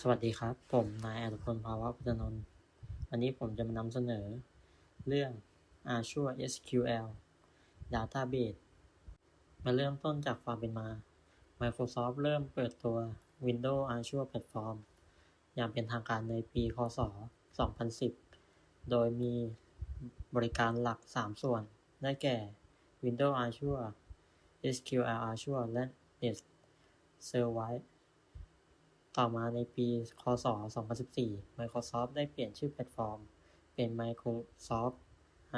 สวัสดีครับ ผมนายอัตพลภาวะพุทธนนท์วันนี้ผมจะมานำเสนอ เรื่อง Azure SQL Database มาเริ่มต้นจากความเป็นมา Microsoft เริ่มเปิดตัว Windows Azure Platform อย่างเป็นทางการในปีค.ศ.2010 โดยมีบริการหลัก 3 ส่วน ได้แก่ Windows Azure SQL Azure และ NetService ต่อมาในปี ค.ศ.2014 Microsoft ได้เปลี่ยนชื่อแพลตฟอร์ม เป็น Microsoft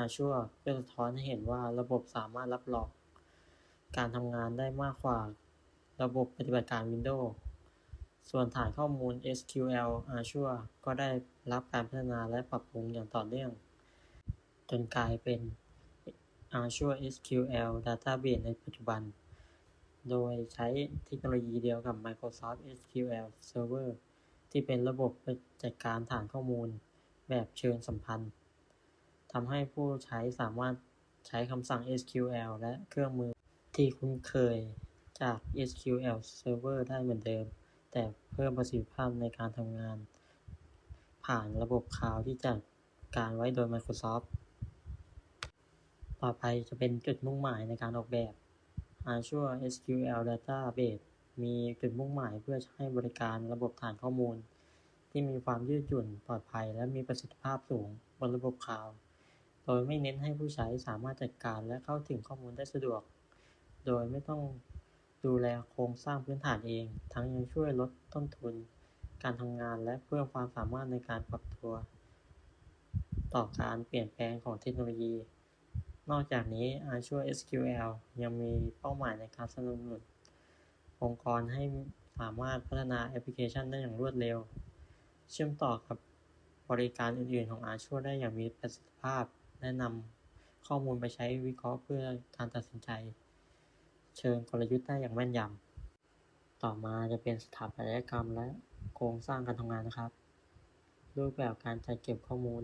Azure เพื่อสะท้อนให้เห็นว่าระบบสามารถรับรองการทำงานได้มากกว่า ระบบปฏิบัติการ Windows ส่วนฐานข้อมูล SQL Azure ก็ได้รับการพัฒนาและปรับปรุงอย่างต่อเนื่อง จนกลายเป็น Azure SQL Database ในปัจจุบัน โดยใช้เทคโนโลยีเดียวกับ Microsoft SQL Server ที่เป็นระบบจัดการฐานข้อมูลแบบเชิงสัมพันธ์ทำให้ผู้ใช้สามารถใช้คำสั่ง SQL และเครื่องมือที่คุ้นเคยจาก SQL Server ได้เหมือนเดิม แต่เพิ่มประสิทธิภาพในการทำงาน ผ่านระบบคลาวด์ที่จัดการไว้โดย Microsoft ต่อไปจะเป็นจุดมุ่งหมายในการออกแบบ Azure SQL Database มีจุดมุ่งหมายเพื่อให้บริการระบบฐานข้อมูล ที่มีความยืดหยุ่นปลอดภัย และมีประสิทธิภาพสูงบนระบบคลาวด์โดยไม่เน้นให้ผู้ใช้สามารถจัดการและเข้าถึงข้อมูลได้สะดวก โดยไม่ต้องดูแลโครงสร้างพื้นฐานเอง ทั้งยังช่วยลดต้นทุน การทำงานและเพิ่มความสามารถในการปรับตัว ต่อการเปลี่ยนแปลงของเทคโนโลยี นอกจากนี้ Azure SQL ยังมีเป้าหมายในการสนับสนุนองค์กรให้สามารถพัฒนาแอปพลิเคชันได้อย่างรวดเร็ว เชื่อมต่อกับบริการอื่น ๆ ของ Azure ได้อย่างมีประสิทธิภาพ และนำข้อมูลไปใช้วิเคราะห์เพื่อการตัดสินใจ เชิงกลยุทธ์ได้อย่างแม่นยำ ต่อมาจะเป็นสถาปัตยกรรมและโครงสร้างการทำงานนะครับ รูปแบบการจัดเก็บข้อมูล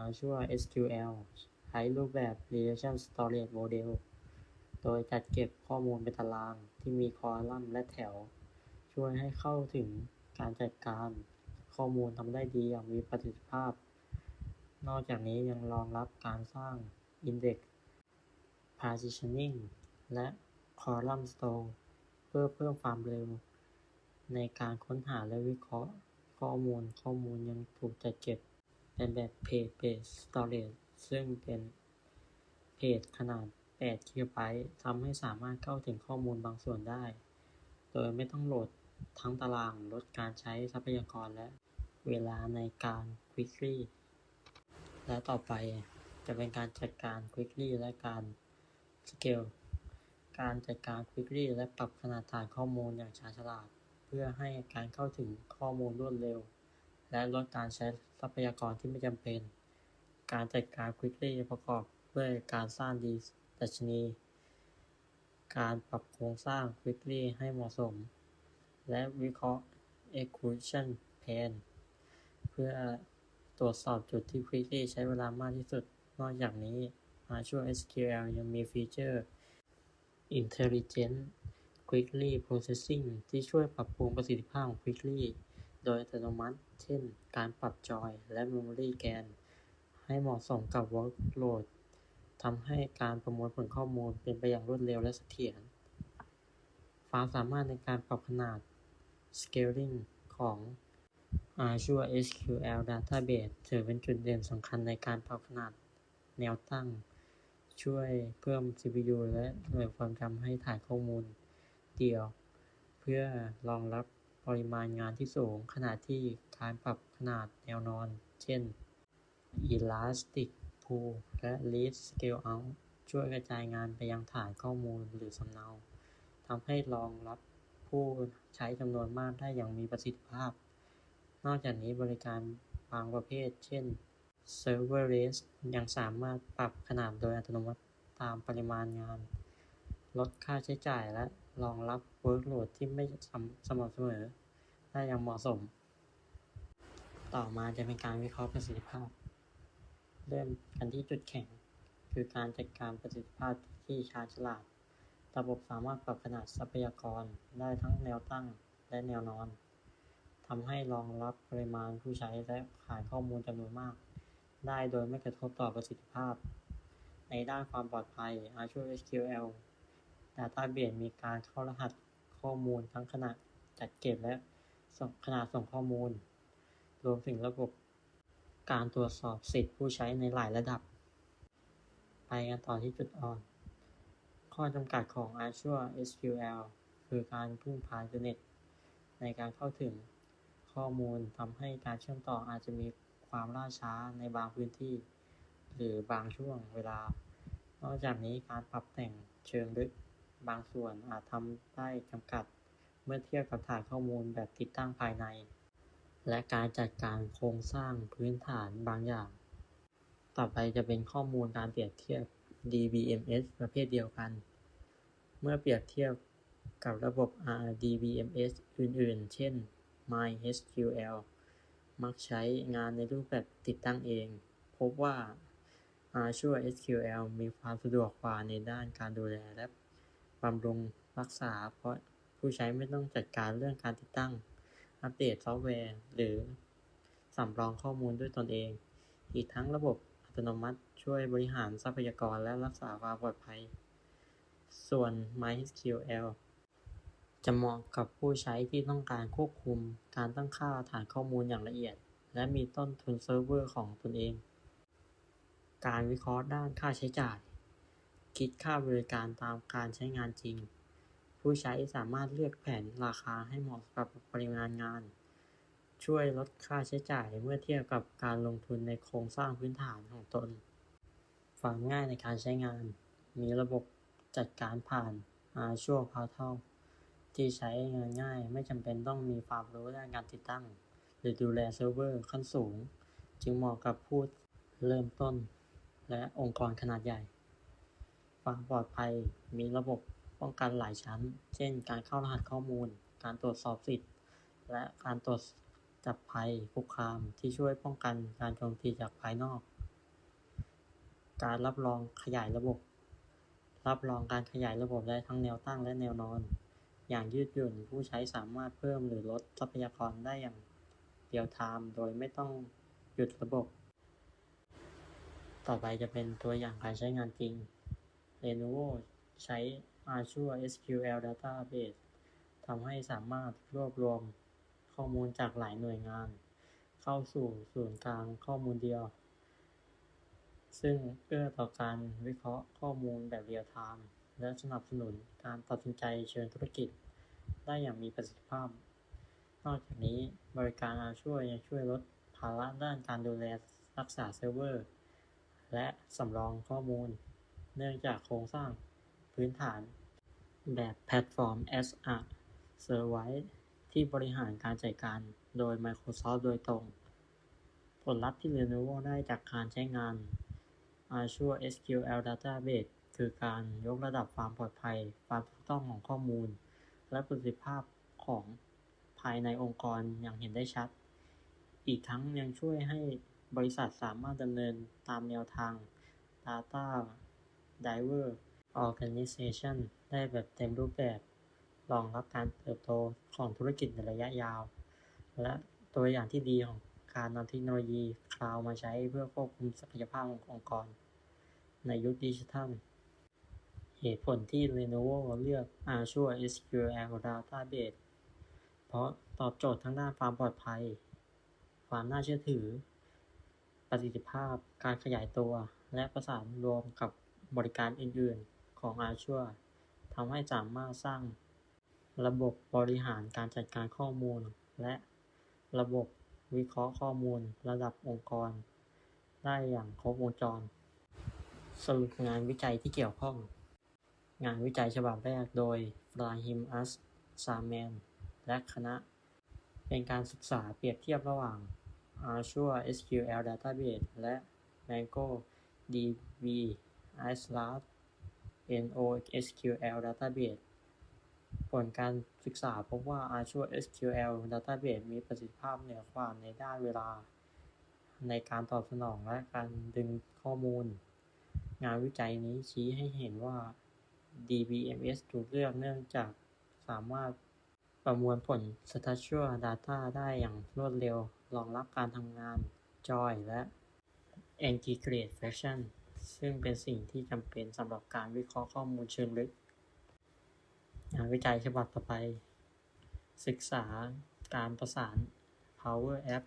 Azure SQL ใช้รูปแบบ Relation Storage Model โดยจัดเก็บข้อมูลเป็นตารางที่มีคอลัมน์และแถว ช่วยให้เข้าถึงการจัดการข้อมูลทำได้ดีอย่างมีประสิทธิภาพ นอกจากนี้ยังรองรับการสร้าง Index Partitioning และ Column Store เพื่อเพิ่มความเร็ว ในการค้นหาและวิเคราะห์ข้อมูลข้อมูลยังถูกจัดเก็บเป็นแบบ Page Based Storage ซึ่งเป็นเพจขนาด8 GB ทำให้สามารถเข้าถึงข้อมูลบางส่วนได้ โดยไม่ต้องโหลดทั้งตารางลดการใช้ทรัพยากรและเวลาในการ Query และต่อไปจะเป็นการจัดการ Query และการ Scale การจัดการ Query และปรับขนาดฐานข้อมูลอย่างชาญฉลาด เพื่อให้การเข้าถึงข้อมูลรวดเร็ว และลดการใช้ทรัพยากรที่ไม่จำเป็น การจัดการ Query ประกอบด้วยการสร้างดัชนี การปรับโครงสร้าง Query ให้เหมาะสม และวิเคราะห์ Execution Plan เพื่อตรวจสอบจุดที่ Query ใช้เวลามากที่สุด นอกจากนี้ Azure SQL ยังมีฟีเจอร์ Intelligent Query Processing ที่ช่วยปรับปรุงประสิทธิภาพของ Query โดยอัตโนมัติ เช่น การปรับจอยและ Memory แกน ให้เหมาะสมกับ Workload ทำให้การประมวลผลข้อมูลเป็นไปอย่างรวดเร็วและเสถียร ความสามารถในการปรับขนาด Scaling ของ Azure SQL Database ถือเป็นจุดเด่นสำคัญในการปรับขนาดแนวตั้ง ช่วยเพิ่ม CPU และหน่วยความจำให้ฐานข้อมูลเดี่ยว เพื่อรองรับปริมาณงานที่สูงขณะที่การปรับขนาดแนวนอน เช่น Elastic Pool และ List Scale Out ช่วยกระจายงานไปยังฐานข้อมูลหรือสำเนาทำให้รองรับผู้ใช้จำนวนมากได้อย่างมีประสิทธิภาพ นอกจากนี้บริการบางประเภท เช่น Serverless ยังสามารถปรับขนาดโดยอัตโนมัติตามปริมาณงาน ลดค่าใช้จ่ายและรองรับ Workload ที่ไม่สม่ำเสมอ ได้อย่างเหมาะสม ต่อมาจะเป็นการวิเคราะห์ประสิทธิภาพ เริ่มกันที่จุดแข็ง คือการจัดการประสิทธิภาพที่ชาญฉลาด ระบบสามารถปรับขนาดทรัพยากรได้ทั้งแนวตั้งและแนวนอนทำให้รองรับปริมาณผู้ใช้และฐานข้อมูลจำนวนมาก ได้โดยไม่กระทบต่อประสิทธิภาพ ในด้านความปลอดภัย Azure SQL Database มีการเข้ารหัสข้อมูลทั้งขณะจัดเก็บและขณะส่งข้อมูล รวมถึงระบบ การตรวจสอบสิทธิผู้ใช้ในหลายระดับ ไปกันต่อที่จุดอ่อน ข้อจำกัดของ Azure SQL คือการพึ่งพาอินเทอร์เน็ต ในการเข้าถึงข้อมูลทำให้การเชื่อมต่ออาจจะมีความล่าช้าในบางพื้นที่ หรือบางช่วงเวลา นอกจากนี้การปรับแต่งเชิงลึกบางส่วนอาจทำได้จำกัด เมื่อเทียบกับฐานข้อมูลแบบติดตั้งภายใน และการจัดการโครงสร้างพื้นฐานบางอย่าง ต่อไปจะเป็นข้อมูลการเปรียบเทียบ DBMS ประเภทเดียวกัน เมื่อเปรียบเทียบกับระบบ RDBMS อื่นๆ เช่น MySQL มักใช้งานในรูปแบบติดตั้งเอง พบว่า Azure SQL มีความสะดวกกว่าในด้านการดูแลและบำรุงรักษา เพราะผู้ใช้ไม่ต้องจัดการเรื่องการติดตั้ง อัปเดตซอฟต์แวร์ หรือสำรองข้อมูลด้วยตนเอง อีกทั้งระบบอัตโนมัติช่วยบริหารทรัพยากรและรักษาความปลอดภัย ส่วน MySQL จะเหมาะกับผู้ใช้ที่ต้องการควบคุมการตั้งค่าฐานข้อมูลอย่างละเอียด และมีต้นทุนเซิร์ฟเวอร์ของตนเอง การวิเคราะห์ด้านค่าใช้จ่าย คิดค่าบริการตามการใช้งานจริง ผู้ใช้สามารถเลือกแผนราคาให้เหมาะกับปริมาณงาน ช่วยลดค่าใช้จ่ายเมื่อเทียบกับการลงทุนในโครงสร้างพื้นฐานของตนความง่ายในการใช้งาน มีระบบจัดการผ่าน Azure Portal ที่ใช้งานง่ายไม่จำเป็นต้องมีความรู้ด้านการติดตั้ง หรือดูแลเซิร์ฟเวอร์ขั้นสูง จึงเหมาะกับผู้เริ่มต้น และองค์กรขนาดใหญ่ ความปลอดภัยมีระบบ ป้องกันหลายชั้น เช่น การเข้ารหัสข้อมูล การตรวจสอบสิทธิ์ และการตรวจจับภัยคุกคามที่ช่วยป้องกันการโจมตีจากภายนอก การรับรองขยายระบบ รับรองการขยายระบบได้ทั้งแนวตั้งและแนวนอน อย่างยืดหยุ่นผู้ใช้สามารถเพิ่มหรือลดทรัพยากรได้อย่างเรียลไทม์โดยไม่ต้องหยุดระบบ ต่อไปจะเป็นตัวอย่างการใช้งานจริง Lenovo ใช้ Azure SQL Database ทำให้สามารถรวบรวมข้อมูลจากหลายหน่วยงาน เข้าสู่ศูนย์กลางข้อมูลเดียว ซึ่งเอื้อต่อการวิเคราะห์ข้อมูลแบบเรียลไทม์และสนับสนุนการตัดสินใจเชิงธุรกิจ ได้อย่างมีประสิทธิภาพ นอกจากนี้บริการ Azure ยังช่วยลดภาระด้านการดูแลรักษาเซิร์ฟเวอร์ และสำรองข้อมูล เนื่องจากโครงสร้าง พื้นฐาน แบบแพลตฟอร์ม as a Service ที่บริหารการจัดการโดย Microsoft โดยตรง ผลลัพธ์ที่ Lenovo ได้จากการใช้งาน Azure SQL Database คือการยกระดับความปลอดภัย ความถูกต้องของข้อมูล และประสิทธิภาพของภายในองค์กรอย่างเห็นได้ชัด อีกทั้งยังช่วยให้บริษัทสามารถดำเนินตามแนวทาง Data Driven Organization ได้แบบเต็มรูปแบบ รองรับการเติบโตของธุรกิจในระยะยาว และตัวอย่างที่ดีของการนำเทคโนโลยีคลาวมาใช้เพื่อควบคุมศักยภาพขององค์กร ในยุคดิจิทัล เหตุผลที่ Lenovo เลือก Azure SQL Database เพราะตอบโจทย์ทั้งด้านความปลอดภัย ความน่าเชื่อถือ ประสิทธิภาพ การขยายตัว และประสานรวมกับบริการอื่น ๆ ของ Azure ทำให้สามารถสร้างระบบบริหารการจัดการข้อมูล และระบบวิเคราะห์ข้อมูลระดับองค์กร ได้อย่างครบวงจร สรุปงานวิจัยที่เกี่ยวข้อง งานวิจัยฉบับแรกโดย Brahim As Salman และคณะ เป็นการศึกษาเปรียบเทียบระหว่าง Azure SQL Database และ MongoDB Atlas NoSQL Database ผลการศึกษาพบว่า Azure SQL Database มีประสิทธิภาพเหนือกว่าในด้านเวลา ในการตอบสนองและการดึงข้อมูล งานวิจัยนี้ชี้ให้เห็นว่า DBMS ถูกเลือกเนื่องจากสามารถประมวลผล Structured Data ได้อย่างรวดเร็ว รองรับการทำงาน Join และ Integrate Fashion ซึ่งเป็นสิ่งที่จำเป็นสำหรับการวิเคราะห์ข้อมูลเชิงลึก งานวิจัยฉบับต่อไป ศึกษาการประสาน Power App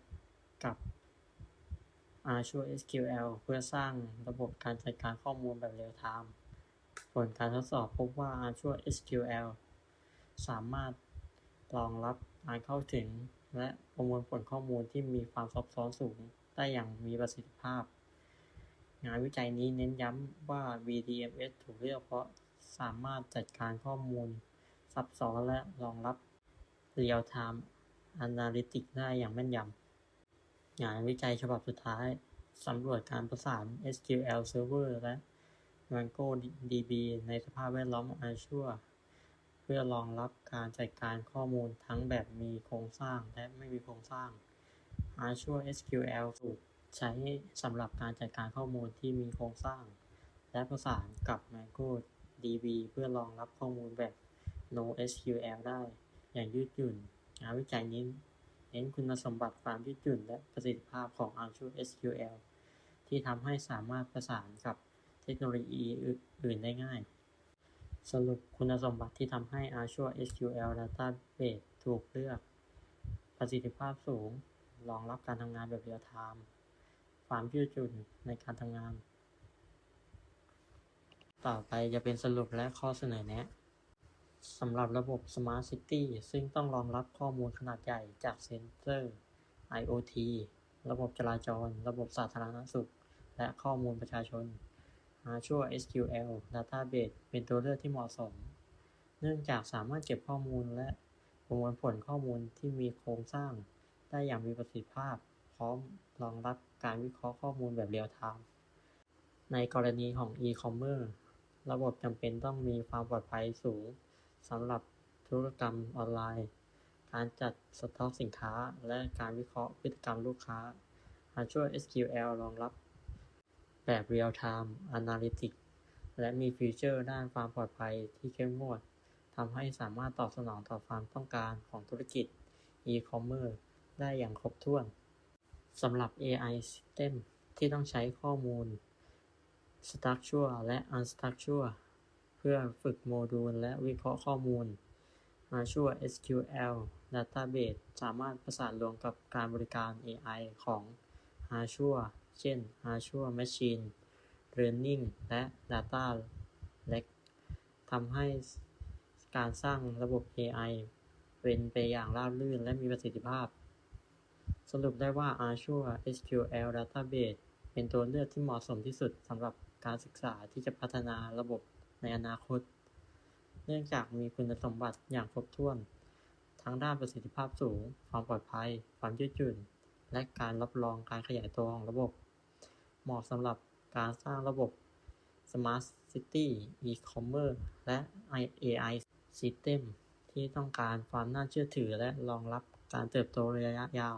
กับ Azure SQL เพื่อสร้างระบบการจัดการข้อมูลแบบเรียลไทม์ผลการทดสอบพบว่า Azure SQL สามารถรองรับการเข้าถึง และประมวลผลข้อมูลที่มีความซับซ้อนสูง ได้อย่างมีประสิทธิภาพ งานวิจัยนี้เน้นย้ำว่า VDMS ถูกเลือกเพราะสามารถจัดการข้อมูล ซับซ้อนและรองรับ Real Time Analytics ได้อย่างแม่นยำ งานวิจัยฉบับสุดท้ายสำรวจการประสาน SQL Server และ MongoDB ในสภาพแวดล้อม Azure เพื่อรองรับการจัดการข้อมูลทั้งแบบมีโครงสร้างและไม่มีโครงสร้าง Azure SQL ถูก ใช้สำหรับการจัดการข้อมูลที่มีโครงสร้าง และประสานกับ MongoDB เพื่อรองรับข้อมูลแบบ NoSQL ได้ อย่างยืดหยุ่น งานวิจัยนี้เน้นคุณสมบัติความยืดหยุ่น และประสิทธิภาพของ Azure SQL ที่ทำให้สามารถประสานกับเทคโนโลยีอื่นได้ง่าย สรุปคุณสมบัติที่ทำให้ Azure SQL Database ถูกเลือก ประสิทธิภาพสูง รองรับการทำงานแบบเรียลไทม์ ความยืดหยุ่นในการทำงาน ต่อไปจะเป็นสรุปและข้อเสนอแนะสำหรับระบบ Smart City ซึ่งต้องรองรับข้อมูลขนาดใหญ่จากเซ็นเซอร์ IoT ระบบจราจร ระบบสาธารณสุข และข้อมูลประชาชน Azure SQL Database เป็นตัวเลือกที่เหมาะสม เนื่องจากสามารถเก็บข้อมูลและประมวลผลข้อมูลที่มีโครงสร้าง ได้อย่างมีประสิทธิภาพ พร้อม รองรับการวิเคราะห์ข้อมูลแบบเรียลไทม์ในกรณีของ e-commerce ระบบจำเป็นต้องมีความปลอดภัยสูงสำหรับธุรกรรมออนไลน์ การจัดสต็อกสินค้า และการวิเคราะห์พฤติกรรมลูกค้า Azure SQL รองรับแบบ Real Time Analytics และมีฟีเจอร์ด้านความปลอดภัยที่เข้มงวดทำให้สามารถตอบสนองต่อความต้องการของธุรกิจ e-commerce ได้อย่างครบถ้วน สำหรับ AI System ที่ต้องใช้ข้อมูล Structure และ Unstructure เพื่อฝึกโมดูลและวิเคราะห์ข้อมูล Azure SQL Database สามารถประสานรวมกับการบริการ AI ของ Azure เช่น Azure Machine Learning และ Data Lake ทำให้การสร้างระบบ AI เป็นไปอย่างราบรื่นและมีประสิทธิภาพ สรุปได้ว่า Azure SQL Database เป็นตัวเลือกที่เหมาะสมที่สุดสำหรับการศึกษาที่จะพัฒนาระบบในอนาคต เนื่องจากมีคุณสมบัติอย่างครบถ้วน ทั้งด้านประสิทธิภาพสูง ความปลอดภัย ความยืดหยุ่น และการรับรองการขยายตัวของระบบ เหมาะสำหรับการสร้างระบบ Smart City E-commerce และ AI System ที่ต้องการความน่าเชื่อถือและรองรับการเติบโตระยะยาว